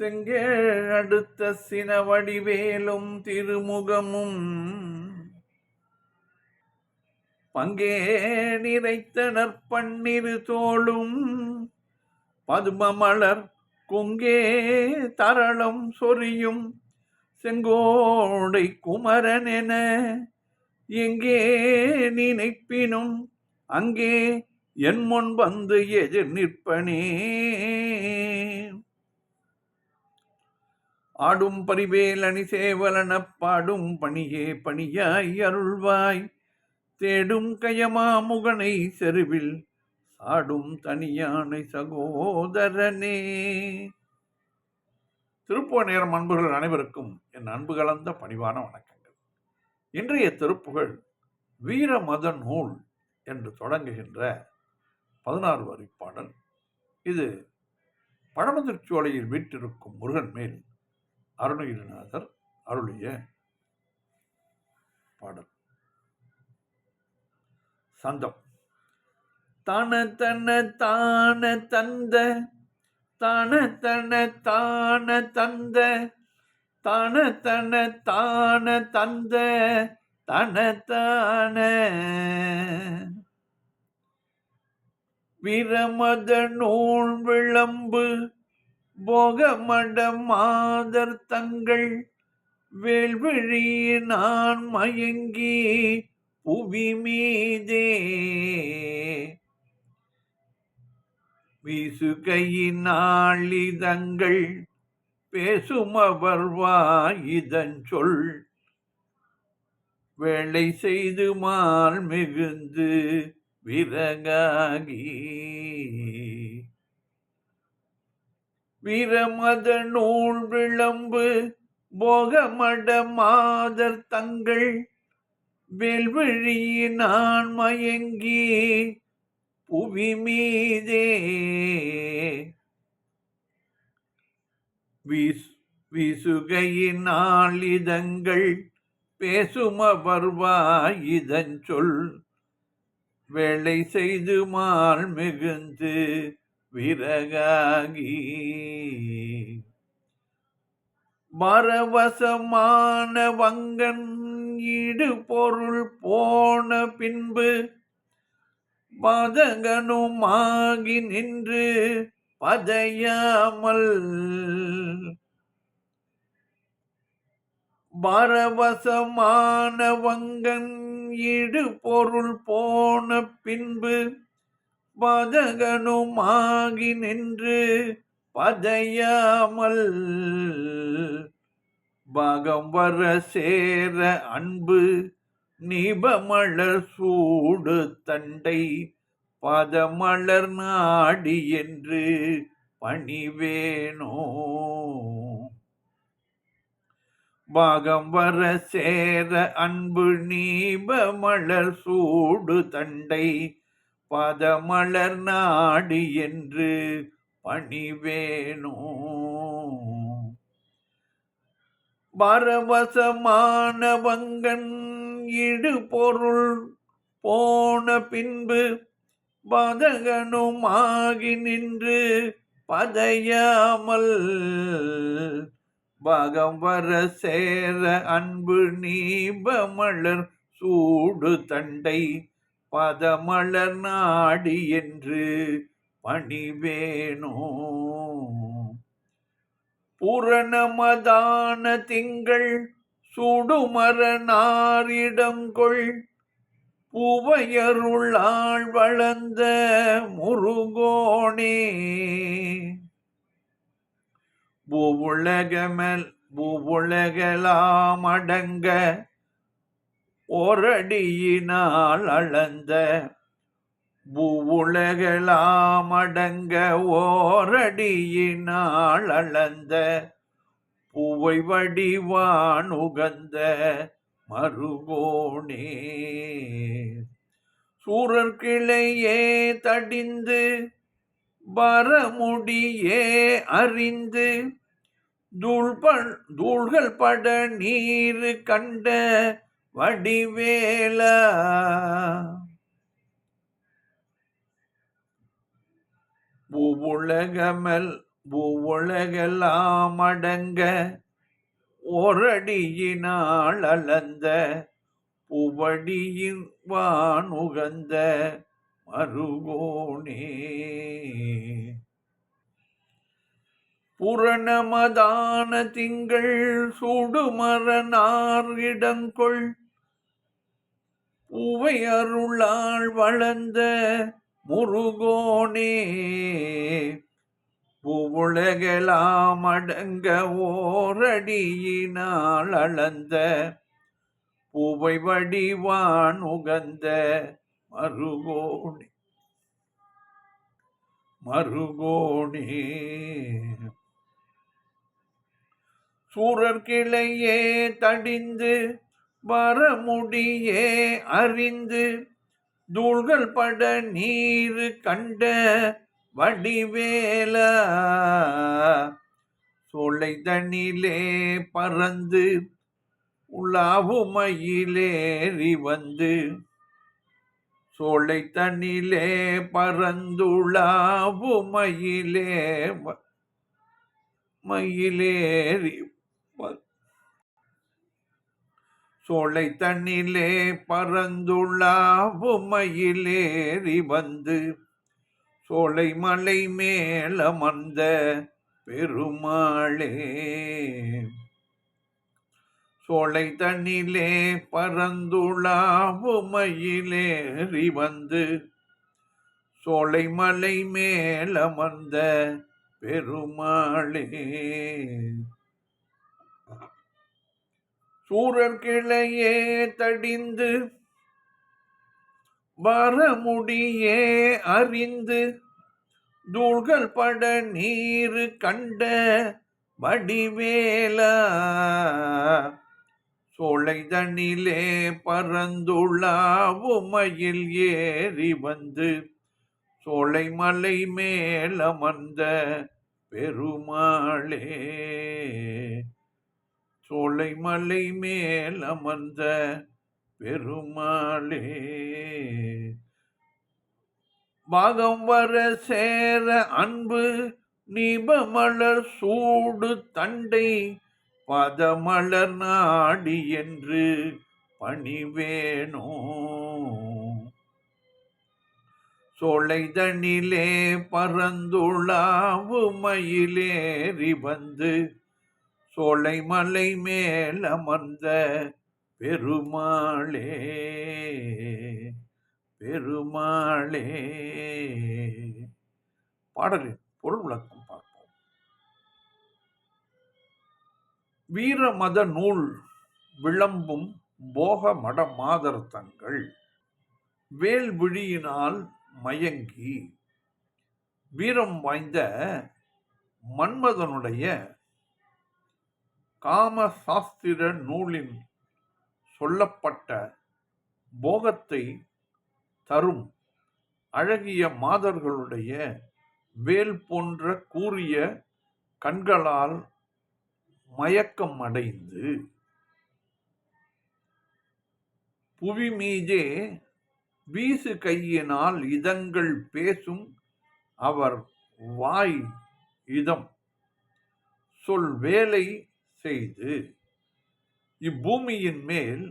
செங்கேழ் அடுத்த சின வடிவேலும் திருமுகமும். பங்கே நிறைத்த பன்னிரு தோளும். பதுமமலர் கொங்கே தரளம் சொரியும். செங்கோடை குமரன் என எங்கே நினைப்பினும் அங்கே என் முன் வந்து எதிர் நிற்பனே. ஆடும் பரிவேலணி சேவலனப் பாடும் பணியே பணியாய் அருள்வாய். தேடும் கயமாமுகனை செருவில் சாடும் தனியானை சகோதரனே. திருப்புவ நேரம் அன்புகள் அனைவருக்கும் என் அன்பு கலந்த பணிவான வணக்கங்கள். இன்றைய திருப்புகழ் வீர மத நூல் என்று தொடங்குகின்ற பதினாறு வரி பாடல் இது பழமுதிர்ச்சோலையில் வீற்றிருக்கும் முருகன் மேல் அருணகிரிநாதர் அருளிய பாடல். சந்தம் தன தன தான தந்த. தன தன தான தந்த. தன தன தான தந்த. தன தான. விரமத நூல் விளம்பு. போகமட மாதர் தங்கள் வேள்விழி நான் மயங்கி புவி மீதே வீசுகையினாளிதங்கள் பேசுமவர் வாயிதன் சொல் வேலை செய்து மால் மிகுந்து விறகாகி. பிரமத நூல் விளம்பு போகமட மாதர் தங்கள் வெல்விழியினான் மயங்கி புவி மீதே. விசுகையினால் வீசுகையினால் இதங்கள் பேசுமவர் வாயிதன் சொல் வேலை செய்துமால் மிகுந்து விறகாகி. மரவசமான வங்கன் ஈடு பொருள் போன பின்பு பதகனுமாகி நின்று பதையாமல் பரவசமான வங்கன் இடு பொருள் போன பின்பு பதகனுமாகி நின்று பதையாமல் பாகம் வர சேர அன்பு நிபமலர் சூடு தண்டை பதமலர் நாடி என்று பணிவேனோ. பாகம் வர சேர அன்பு நீபமலர் சூடு தண்டை பதமலர் நாடி என்று பணிவேனோ பரவசமானவங்கன் இடு பொருள் போன பின்பு பதகனுமாகி நின்று பதையாமல் பகம் வர சேர அன்பு நீபமலர் சூடு தண்டை பதமலர் நாடு என்று பணிவேனோ புரணமதான திங்கள் சுடுமர நாரிடங்கொள் பூவையருளாள் வளர்ந்த முருகோணே பூவுலகமல் பூவுலகலாம் அடங்க ஓரடியினால் அளந்த பூவுலகலாம் அடங்க ஓரடியினால் அளந்த பூவை வடிவான் உகந்த மறுகோணே சூரர் கிளையே தடிந்து வரமுடியே அறிந்து தூள்ப தூள்கள் பட நீர் கண்ட வடிவேல. பூவுலகமல் பூவுலகெல்லாம் அடங்க ஓரடியினால் அளந்த புவடியின் வான் உகந்த மருகோணே புரணமதான திங்கள் சுடுமரனார் இடங்கொள் பூவை அருளால் வளர்ந்த முருகோனே புவுலகெலாம் அடங்க ஓரடியினால் அளந்த பூவை வடிவான் உகந்த மருகோணி மருகோணி சூரர் கிளையே தடிந்து வரமுடியே அறிந்து தூள்கள் பட நீர் கண்ட வடிவேல. சோலை தண்ணிலே பறந்து உலாவுமையிலேறி வந்து சோலை தண்ணிலே பறந்துளாவுமையிலே மயிலேறி சோலை தண்ணிலே பறந்துள்ளாவுமையிலேறி வந்து. சோலை மலை மேலமர்ந்த பெருமாளே. சோலை தண்ணிலே பரந்துளாவுமையிலேறி வந்து. சோலை மலை மேலமர்ந்த பெருமாளே. சூரர் கிளையே தடிந்து வரமுடியே அறிந்து தூள்கள் பட நீர் கண்ட வடிவேலா. சோலை தண்ணிலே பறந்துள்ளாவுமையில் ஏறி வந்து சோலை மலை மேலமர்ந்த பெருமாளே. சோலை மலை மேலமர்ந்த பெருமாளே. பாகம் வர சேர அன்பு நிபமலர் சூடு தண்டை பதமலர் நாடி என்று பணிவேணோ. சோலைதனிலே தண்ணிலே பறந்துளாவு மயிலேறி வந்து சோலை மலை மேல் அமர்ந்த பெருமாளே பெருமாளே. பாடலின் பொருள் விளக்கம் பார்ப்போம். வீரமத நூல் விளம்பும் போக மட மாதர்த்தங்கள். வேல்விழியினால் மயங்கி வீரம் வாய்ந்த மன்மதனுடைய காம சாஸ்திர நூலின் சொல்லப்பட்ட போகத்தை தரும் அழகிய மாதர்களுடைய வேல் போன்ற கூறிய கண்களால் மயக்கம் அடைந்து புவி மீதே வீசு கையினால் இதங்கள் பேசும் அவர் வாய் இதம். சொல் வேலை செய்து இப்பூமியின் மேல்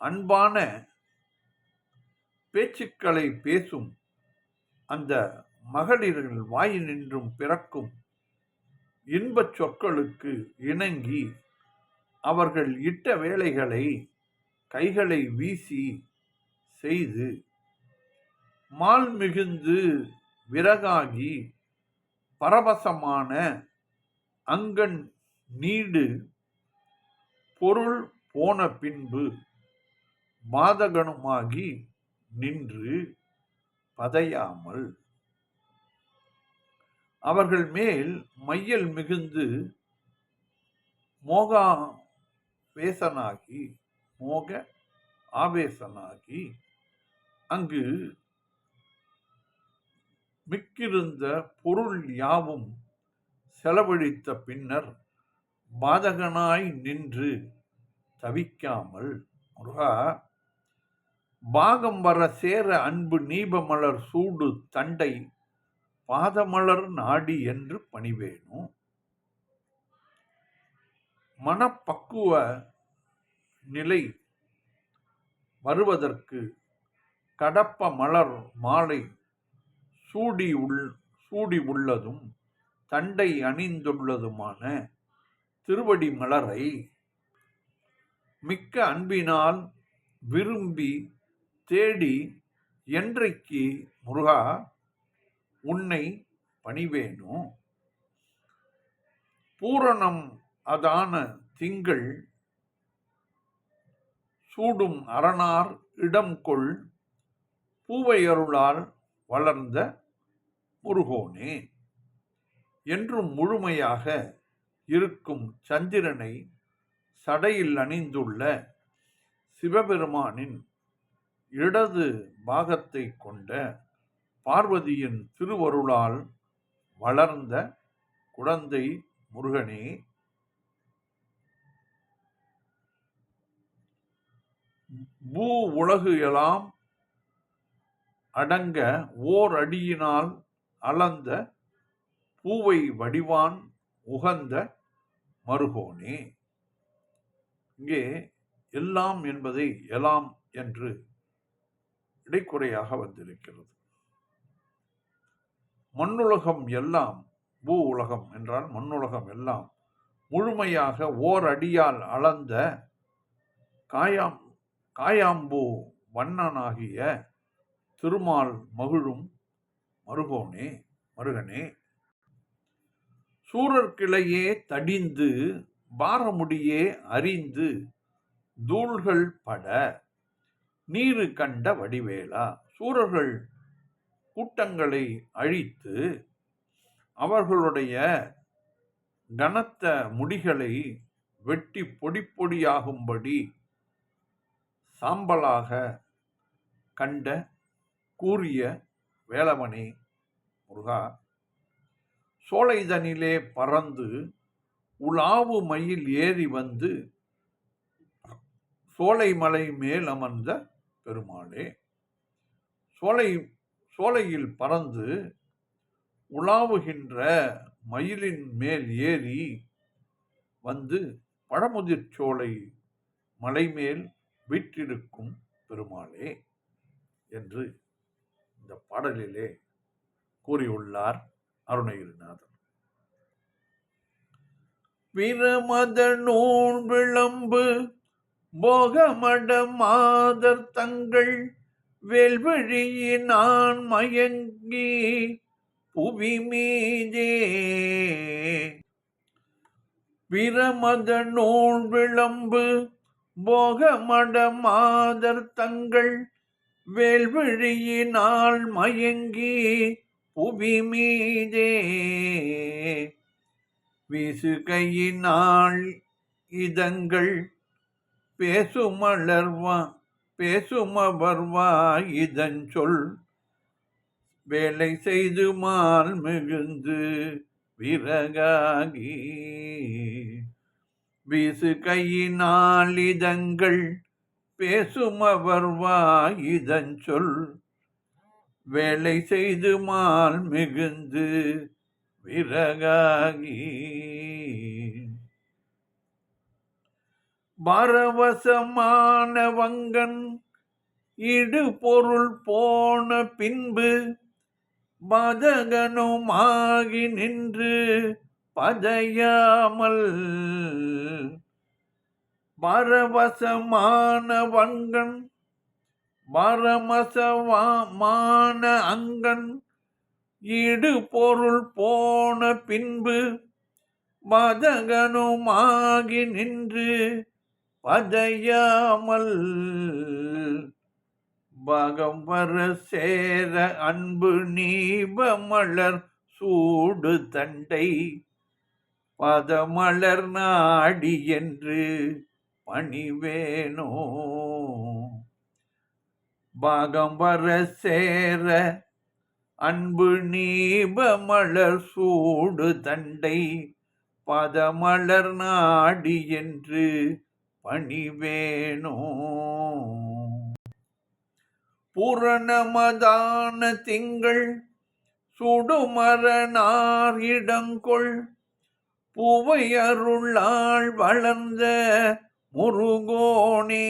அன்பான பேச்சுக்களை பேசும் அந்த மகளிர்கள் வாயினின்றும் பிறக்கும் இன்பச் சொற்களுக்கு இணங்கி அவர்கள் இட்ட வேலைகளை கைகளை வீசி செய்து மால் மிகுந்து விறகாகி பரவசமான அங்கன் நீடு. பொருள் போன பின்பு மாதகனுமாகி நின்று பதையாமல். அவர்கள் மேல் மையல் மிகுந்து மோகா வேசனாகி மோக ஆவேசனாகி அங்கு மிக்கிருந்த பொருள் யாவும் செலவழித்த பின்னர் பாதகனாய் நின்று தவிக்காமல் முருகா பாகம் வர சேர அன்பு நீபமலர் சூடு தண்டை பாதமலர் நாடி என்று பணிவேணும் மனப்பக்குவ நிலை வருவதற்கு கடப்ப மலர் மாலை சூடி உள் சூடி உள்ளதும் தண்டை அணிந்துள்ளதுமான திருவடி மலரை மிக்க அன்பினால் விரும்பி தேடி என்றைக்கு முருகா உன்னை பணிவேனோ? பூரணம் அதான திங்கள் சூடும் அரணார் இடம் கொள் பூவையருளால் வளர்ந்த முருகோனே. என்றும் முழுமையாக இருக்கும் சந்திரனை சடையில் அணிந்துள்ள சிவபெருமானின் இடது பாகத்தை கொண்ட பார்வதியின் திருவருளால் வளர்ந்த குழந்தை முருகனே. பூ உலகு எல்லாம் அடங்க ஓர் அடியினால் அளந்த பூவை வடிவான் உகந்த மருகோனே இங்கே எல்லாம் என்பதை எலாம் என்று இடைக்குறையாக வந்திருக்கிறது. மண்ணுலகம் எல்லாம் பூ உலகம் என்றால் மண்ணுலகம் எல்லாம் முழுமையாக ஓர் அடியால் அளந்த காயாம் காயாம்பூ வண்ணனாகிய திருமால் மகிழும் மருகோனே மருகனே சூரர்கிளையே தடிந்து பாரமுடியே அறிந்து தூள்கள் பட நீரு கண்ட வடிவேலா. சூரர்கள் கூட்டங்களை அழித்து அவர்களுடைய கனத்த முடிகளை வெட்டி பொடி பொடியாகும்படி சாம்பலாக கண்ட கூறிய வேலவனே முருகா சோலைதனிலே பறந்து உலாவு மயில் ஏறி வந்து சோலை மலை மேல் அமர்ந்த பெருமாளே. சோலை சோலையில் பறந்து உலாவுகின்ற மயிலின் மேல் ஏறி வந்து பழமுதிர் சோலை மலை மேல் வீற்றிருக்கும் பெருமாளே என்று இந்த பாடலிலே கூறியுள்ளார். அருணகிரிநாதன். பிரமத நூல் விளம்பு போகமட மாதர் தங்கள் வெல்வழியினான் மயங்கி புவி மீதே பிரமத நூல் விளம்பு போகமட மாதர் தங்கள் வேல்விழியினால் மயங்கி புவி மீதே விசுகையினால் இதங்கள் பேசுமலர்வா பேசுமவர்வா இதன் சொல் வேலை செய்து மால் மிகுந்து விறகாகி. வீசு கையினால் இதங்கள் பேசுமவர் இதன் சொல் வேலை செய்து மால் மிகுந்து விறகாகி. பரவசமான வங்கன் இடு பொருள் போன பின்பு பதகனுமாகி நின்று பதையாமல். பரவசமான வங்கன் மரமசவமான அங்கன் இடு பொருள் போன பின்பு மதகனுமாகி நின்று பதையாமல் பகம் வர சேர அன்பு நீபமலர் சூடு தண்டை பதமலர் நாடி என்று பணிவேனோ பாகம் வர சேர அன்பு நீபமலர் சூடு தண்டை பதமலர் நாடி என்று பணிவேனோ பூரணமதான திங்கள் சுடுமரனார் இடங்கொள் பூவை வளர்ந்த முருகோனே.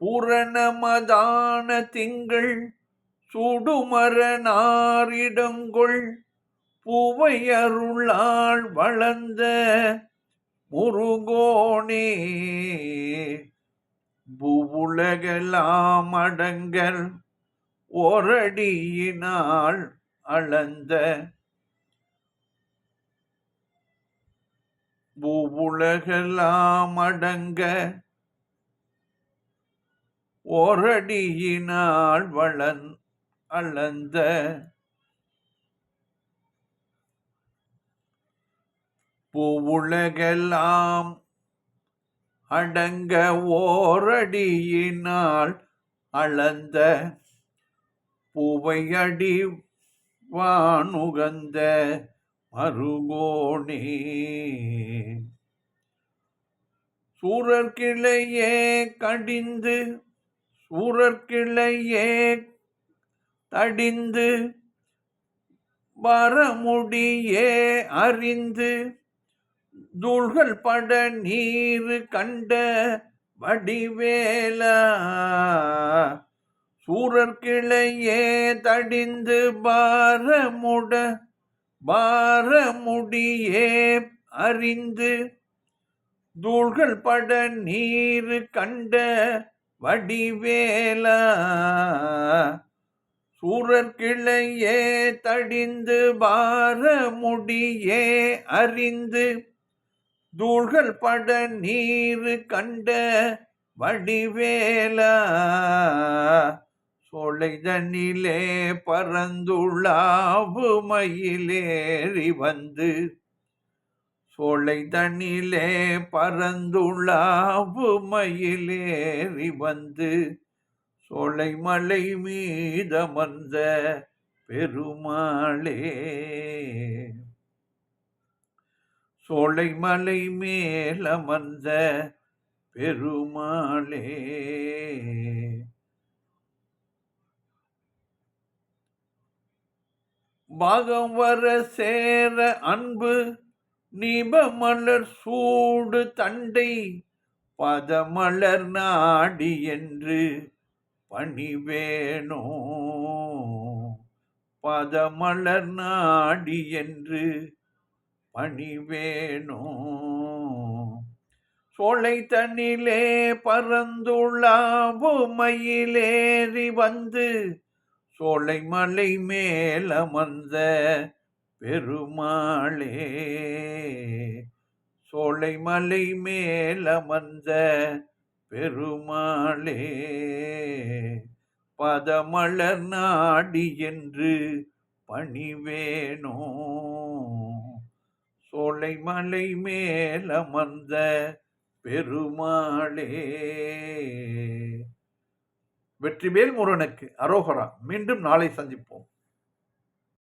பூரணமதான திங்கள் சுடுமரனாரிடங்கொள் புவையருளால் வளர்ந்த முருகோனே பூவுலகெல்லாம் அடங்கல் ஓரடியினால் அளந்த பூவுலகெல்லாம் அடங்க ஓரடியினால் வளன் அளந்த பூவுலகெல்லாம் அடங்க ஓரடியினால் அளந்த பூவையடி வானுகந்த மருகோணே சூரர்கிளையே கடிந்து சூரர்கிளையே தடிந்து வரமுடியே அறிந்து தூள்கள் பட நீர் கண்ட வடிவேல. சூரர்கிளையே தடிந்து பாரமுட பாரமுடியே அறிந்து தூள்கள் பட நீர் கண்ட வடிவேலா. சூரர்கிளையே தடிந்து பார முடியே அறிந்து தூள்கள் பட நீர் கண்ட வடிவேலா. சோலை தண்ணிலே பறந்துள்ளாவு மயிலேறி வந்து சோலை தண்ணிலே பறந்துள்ளாவு மயிலேறி வந்து சோலை மலை மீதமர்ந்த பெருமாளே. சோலை மலை மேலமர்ந்த பெருமாளே. பாகம் வர சேர அன்பு நிபமலர் சூடு தண்டை பதமலர் நாடி என்று பணிவேணோ பதமலர் நாடி என்று பணிவேணோ சோலை தண்ணிலே பறந்துள்ளாபுமையிலேறி வந்து சோலை மலை மேலமர்ந்த பெருமாளே சோலை மலை மேலமர்ந்த பெருமாளே பதமலர் நாடி என்று பணிவேணோ சோலை மலை மேலமர்ந்த பெருமாளே. வெற்றிவேல் முருகனுக்கு அரோகரா மீண்டும் நாளை சந்திப்போம்.